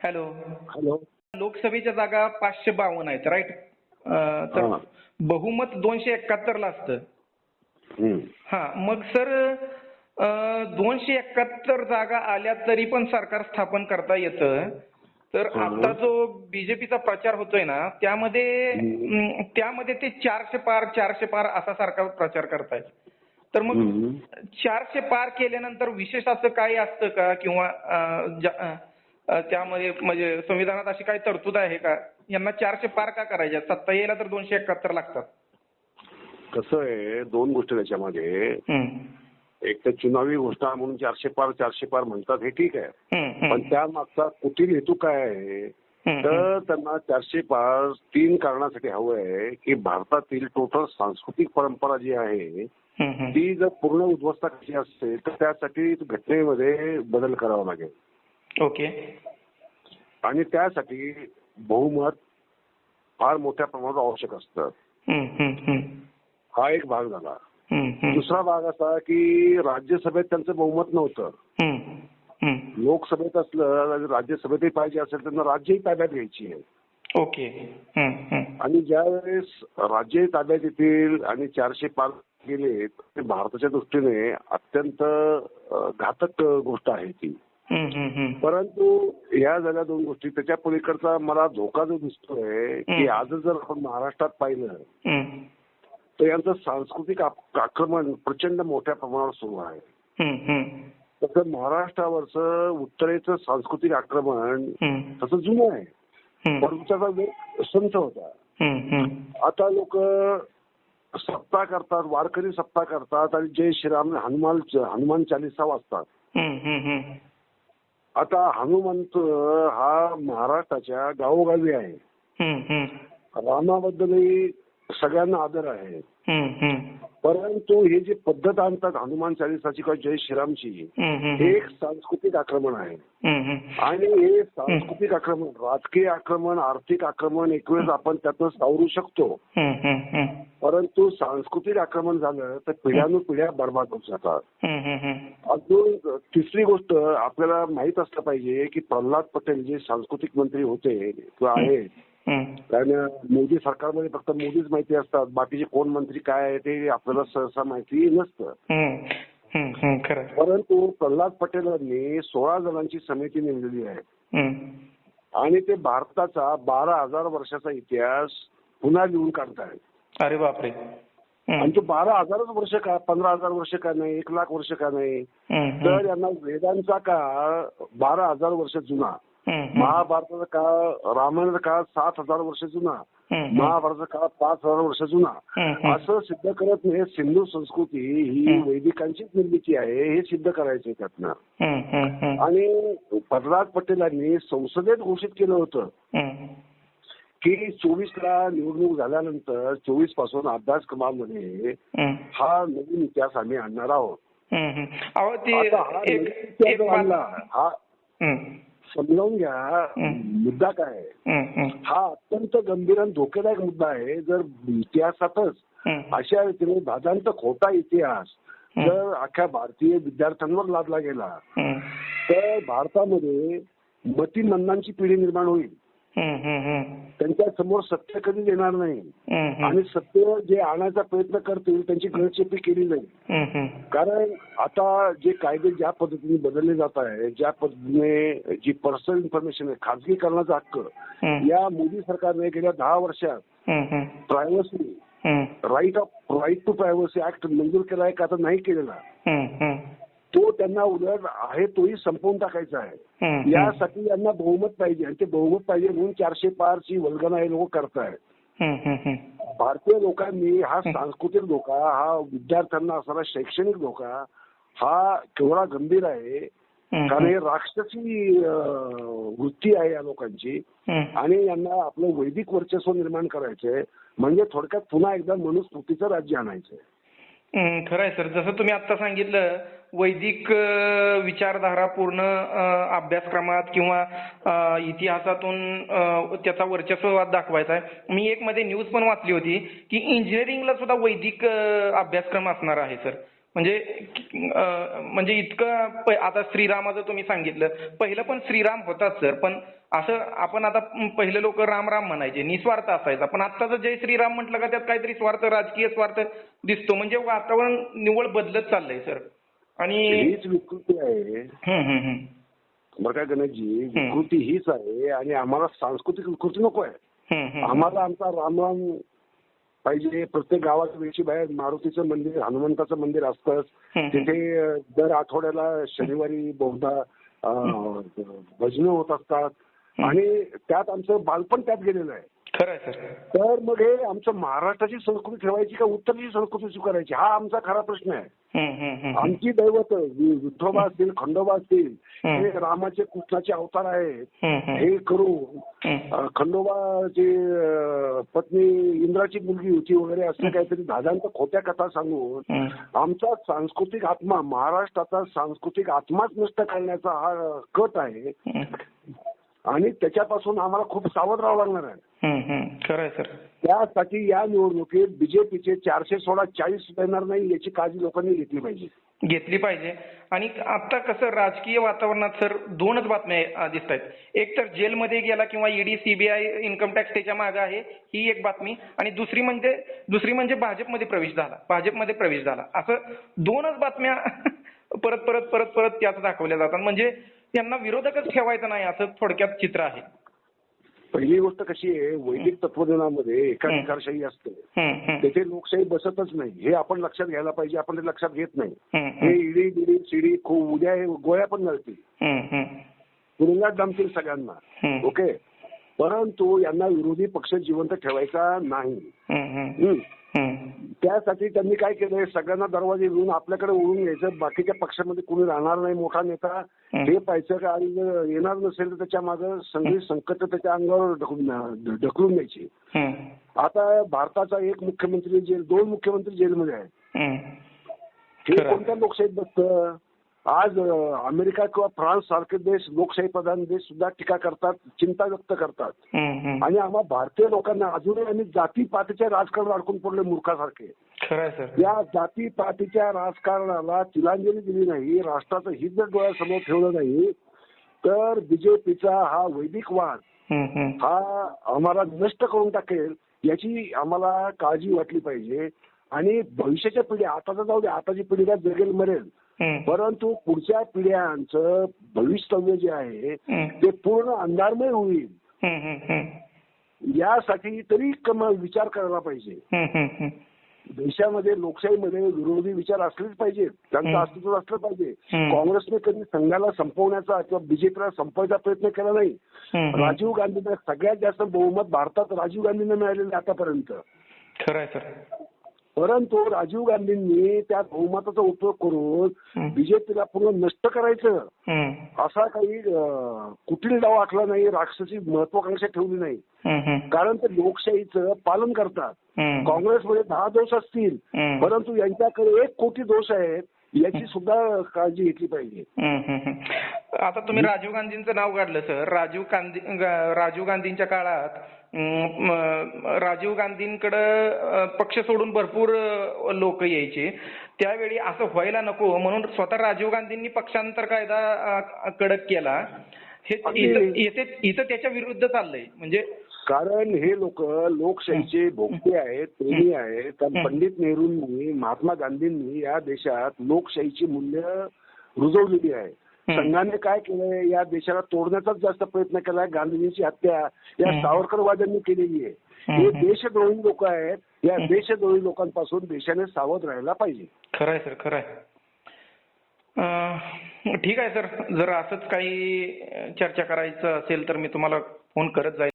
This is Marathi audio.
हॅलो हॅलो लोकसभेच्या जागा पाचशे बावन्न आहेत राईट तर. बहुमत दोनशे एकाहत्तरला असतं हम्म. हा मग सर दोनशे एकाहत्तर जागा आल्या तरी पण सरकार स्थापन करता येतं तर. आता जो बीजेपीचा प्रचार होतोय ना त्यामध्ये त्यामध्ये ते चारशे पार चारशे पार असा सरकार प्रचार करतायत तर मग. चारशे पार केल्यानंतर विशेष असं काही असतं का किंवा त्यामध्ये म्हणजे संविधानात अशी काही तरतूद आहे का? यांना चारशे पार का करायच्या सत्ता यायला तर दोनशे एकाहत्तर लागतात. कसं आहे दोन गोष्टी त्याच्यामध्ये. एक तर चुनावी घोषणा म्हणून चारशे पार चारशे पार म्हणतात हे ठीक आहे. पण त्या मागचा कुटील हेतू काय आहे? तर त्यांना चारशे पार तीन कारणासाठी हवं आहे की भारतातील टोटल सांस्कृतिक परंपरा जी आहे. ती जर पूर्ण उद्ध्वस्त करायची असेल तर त्यासाठी घटनेमध्ये बदल करावा लागेल. ओके आणि त्यासाठी बहुमत फार मोठ्या प्रमाणात आवश्यक असतं. हा एक भाग झाला. दुसरा भाग असा की राज्यसभेत त्यांचं बहुमत नव्हतं. लोकसभेत असलं राज्यसभेतही पाहिजे असेल त्यांना राज्यही ताब्यात घ्यायची आहे ओके. आणि ज्यावेळेस राज्यही ताब्यात येतील आणि चारशे पार गेले ते भारताच्या दृष्टीने अत्यंत घातक गोष्ट आहे ती. परंतु ह्या झाल्या दोन गोष्टी त्याच्या पलीकडचा मला धोका जो दिसतोय की. आज जर आपण महाराष्ट्रात पाहिलं तर यांचं सांस्कृतिक आक्रमण प्रचंड मोठ्या प्रमाणावर सुरू आहे. तसं महाराष्ट्रावरचं उत्तरेचं सांस्कृतिक आक्रमण तसं जुनं आहे. परंतु त्याचा वेग संत होता. आता लोक सप्ताह करतात वारकरी सप्ताह करतात आणि जय श्रीराम हनुमान हनुमान चालिसा वाचतात. आता हनुमंत हा महाराष्ट्राच्या गावोगावी आहे. रामाबद्दलही सगळ्यांना आदर आहे. परंतु हे जी पद्धत आणतात हनुमान चालिसाची किंवा जय श्रीरामची. हे एक सांस्कृतिक आक्रमण आहे. आणि हे सांस्कृतिक आक्रमण राजकीय आक्रमण आर्थिक आक्रमण एक वेळेस आपण त्यातनं सावरू शकतो. परंतु सांस्कृतिक आक्रमण झालं तर पिढ्यानुपिढ्या बर्बाद होत जातात हम्म, हम्म, हम्म. अजून तिसरी गोष्ट आपल्याला माहीत असलं पाहिजे की प्रल्हाद पटेल जे सांस्कृतिक मंत्री होते किंवा आहेत. कारण मोदी सरकारमध्ये फक्त मोदीच माहिती असतात. बाकीचे कोण मंत्री काय आहे ते आपल्याला सहसा माहिती नसतं. परंतु प्रल्हाद पटेलांनी सोळा जणांची समिती नेमलेली आहे. आणि ते भारताचा बारा हजार वर्षाचा इतिहास पुन्हा लिहून काढतायत. अरे बापरे. आणि तो बारा हजारच वर्ष का पंधरा हजार वर्ष का नाही एक लाख वर्ष का नाही? तर यांना वेदांचा काळ बारा हजार वर्ष जुना. महाभारताचा काळ रामायणाचा काळ सात हजार वर्ष जुना महाभारताचा काळ पाच हजार वर्ष जुना. असं सिद्ध करत नाही सिंधू संस्कृती ही. वैदिकांचीच निर्मिती आहे हे सिद्ध करायचंय त्यातनं. आणि प्रल्हाद पटेलांनी संसदेत घोषित केलं होतं. की चोवीसला निवडणूक झाल्यानंतर चोवीसपासून अभ्यासक्रमामध्ये हम्म. हा नवीन इतिहास आम्ही आणणार आहोत हा समजावून घ्या. मुद्दा काय आहे. हा अत्यंत गंभीर आणि धोकेदायक मुद्दा आहे जर इतिहासातच. अशा रीतीने भादांत खोटा इतिहास. जर अख्ख्या भारतीय विद्यार्थ्यांवर लादला गेला. तर भारतामध्ये मतिमंदांची पिढी निर्माण होईल. त्यांच्यासमोर सत्य कधी येणार नाही. आणि सत्य जे आणायचा प्रयत्न करतील त्यांची गळचेपी केली हम्म. कारण आता जे कायदे ज्या पद्धतीने बदलले जात आहे ज्या पद्धतीने जी पर्सनल इन्फॉर्मेशन आहे खाजगीकरणाचा हक्क. या मोदी सरकारने गेल्या दहा वर्षात. Privacy. Right of right to privacy act मंजूर केला आहे का आता नाही केलेला. तो त्यांना उलट आहे तोही संपवून टाकायचा आहे. यासाठी यांना बहुमत पाहिजे. आणि ते बहुमत पाहिजे म्हणून चारशे पारची वल्गना हे लोक करतायत. भारतीय लोकांनी हा सांस्कृतिक धोका हा विद्यार्थ्यांना असणारा शैक्षणिक धोका हा केवढा गंभीर आहे. कारण हे. राक्षसी वृत्ती आहे या लोकांची. आणि यांना आपलं वैदिक वर्चस्व निर्माण करायचंय. म्हणजे थोडक्यात पुन्हा एकदा मनुस्मृतीचं राज्य आणायचंय. खरं आहे सर. जसं तुम्ही आता सांगितलं वैदिक विचारधारा पूर्ण अभ्यासक्रमात किंवा इतिहासातून त्याचा वर्चस्ववाद दाखवायचा आहे. मी एक मध्ये न्यूज पण वाचली होती की इंजिनिअरिंगला सुद्धा वैदिक अभ्यासक्रम असणार आहे सर. म्हणजे म्हणजे इतकं आता श्रीरामाचं तुम्ही सांगितलं. पहिलं पण श्रीराम होताच सर. पण असं आपण आता पहिले लोक राम राम म्हणायचे. निस्वार्थ असायचा. पण आत्ताचं जय श्रीराम म्हटलं का त्यात काहीतरी स्वार्थ राजकीय स्वार्थ दिसतो. म्हणजे वातावरण निव्वळ बदलत चाललंय सर. आणि हीच विकृती आहे. बरं काय गणेशजी? विकृती हीच आहे. आणि आम्हाला सांस्कृतिक विकृती नको आहे. आम्हाला आमचा रामराम पाहिजे. प्रत्येक गावात वेळची बाहेर मारुतीचं मंदिर हनुमंताचं मंदिर असतंच. तिथे दर आठवड्याला शनिवारी बहुधा भजनं होत असतात. आणि त्यात आमचं बालपण त्यात गेलेलं आहे. खरं आहे सर तर मग हे आमचं महाराष्ट्राची संस्कृती ठेवायची का उत्तरेची संस्कृती स्वीकारायची हा आमचा खरा प्रश्न आहे हम्म, हम्म, हम्म. आमची दैवत विठोबा असतील खंडोबा असतील. हे रामाचे कृष्णाचे अवतार आहेत हम्म, हम्म. हे. अ, खंडोबाची पत्नी इंद्राची मुलगी होती वगैरे असं काहीतरी दादांत खोट्या कथा सांगून. आमचा सांस्कृतिक आत्मा महाराष्ट्राचा सांस्कृतिक आत्माच नष्ट करण्याचा हा कट आहे. आणि त्याच्यापासून आम्हाला खूप सावध राहावं लागणार आहे. खरं आहे सर त्यासाठी या निवडणुकीत बीजेपीचे चारशे सोळा चाळीस येणार नाही याची काळजी लोकांनी घेतली पाहिजे. घेतली पाहिजे. आणि आता कसं राजकीय वातावरणात सर दोनच बातम्या दिसत आहेत. एक तर जेलमध्ये गेला किंवा ईडी सीबीआय इन्कम टॅक्स त्याच्यामागे आहे ही एक बातमी. आणि दुसरी म्हणजे दुसरी म्हणजे भाजपमध्ये प्रवेश झाला. भाजपमध्ये प्रवेश झाला. असं दोनच बातम्या परत परत परत परत त्याच दाखवल्या जातात. म्हणजे यांना विरोधकच ठेवायचं नाही असं थोडक्यात चित्र आहे. पहिली गोष्ट कशी आहे वैदिक तत्वज्ञानामध्ये एकाधिकारशाही असते. तेथे लोकशाही बसतच नाही. हे आपण लक्षात घ्यायला पाहिजे आपण ते लक्षात घेत नाही. हे. ईडी बिडी सीडी खूप उद्या हे गोळ्या पण घालतील. तुरुंगात डांबतील सगळ्यांना. ओके? परंतु यांना विरोधी पक्ष जिवंत ठेवायचा नाही. त्यासाठी त्यांनी काय केलंय सगळ्यांना दरवाजे घेऊन आपल्याकडे ओढून घ्यायचं. बाकीच्या पक्षामध्ये कोणी राहणार नाही मोठा नेता. हे पाहायचं का आणि जर येणार नसेल तर त्याच्यामागे सगळी संकट त्याच्या अंगावर ढकलून ढकलून द्यायची. आता भारताचा एक मुख्यमंत्री जेल दोन मुख्यमंत्री जेलमध्ये आहे हम्म. हे. कोणत्या लोकशाहीत बसतं? आज अमेरिका किंवा फ्रान्स सारखे देश लोकशाही प्रधान देश सुद्धा टीका करतात चिंता व्यक्त करतात. आणि आम्हा भारतीय लोकांना अजूनही आम्ही जातीपातीच्या राजकारणात अडकून पडले मूर्खासारखे या जातीपातीच्या राजकारणाला तिलांजली दिली नाही राष्ट्राचं हित जर डोळ्यासमोर ठेवलं नाही तर बीजेपीचा हा वैदिक वाद. हा आम्हाला नष्ट करून टाकेल याची आम्हाला काळजी वाटली पाहिजे आणि भविष्याच्या पिढ्या आता तर जाऊ दे आताची पिढी काय जगेल मरेल. परंतु पुढच्या पिढ्यांचं भविष्यव्य जे आहे. ते पूर्ण अंधारमय होईल. यासाठी तरी कम विचार करायला पाहिजे. देशामध्ये लोकशाहीमध्ये विरोधी विचार असलेच पाहिजेत त्यांचं. अस्तित्व असलं पाहिजे. काँग्रेसने कधी संघाला संपवण्याचा किंवा बीजेपीला संपवायचा प्रयत्न केला नाही. राजीव गांधींना सगळ्यात जास्त बहुमत भारतात राजीव गांधींना मिळालेलं आतापर्यंत खरं आहे सर परंतु राजीव गांधींनी त्या बहुमताचा उपयोग करून. बीजेपीला पूर्ण नष्ट करायचं. असा काही कुठली डाव आखला नाही राक्षसी महत्वाकांक्षा ठेवली नाही. कारण ते लोकशाहीचं पालन करतात. काँग्रेसमध्ये दहा दोष असतील. परंतु यांच्याकडे एक कोटी दोष आहेत याची सुद्धा काळजी घेतली पाहिजे. आता तुम्ही राजीव गांधींचं नाव काढलं सर. राजीव गांधी राजीव गांधींच्या काळात राजीव गांधींकडं पक्ष सोडून भरपूर लोक यायचे. त्यावेळी असं व्हायला नको म्हणून स्वतः राजीव गांधींनी पक्षांतर कायदा कडक केला. हे इथं त्याच्या विरुद्ध चाललंय. म्हणजे कारण हे लोक लोकशाहीचे भोगते आहेत प्रेमी आहेत. कारण पंडित नेहरूंनी महात्मा गांधींनी या देशात लोकशाहीची मूल्य रुजवलेली आहे. संघाने काय केलंय? या देशाला तोडण्याचाच जास्त प्रयत्न केलाय. गांधीजींची हत्या या. सावरकरवाद्यांनी केलेली आहे. हे देशद्रोही लोक आहेत. या. देशद्रोही लोकांपासून देशाने सावध राहायला पाहिजे. खरं आहे सर खरं आहे अं, ठीक आहे सर. जर असंच काही चर्चा करायचं असेल तर मी तुम्हाला फोन करत जाईल.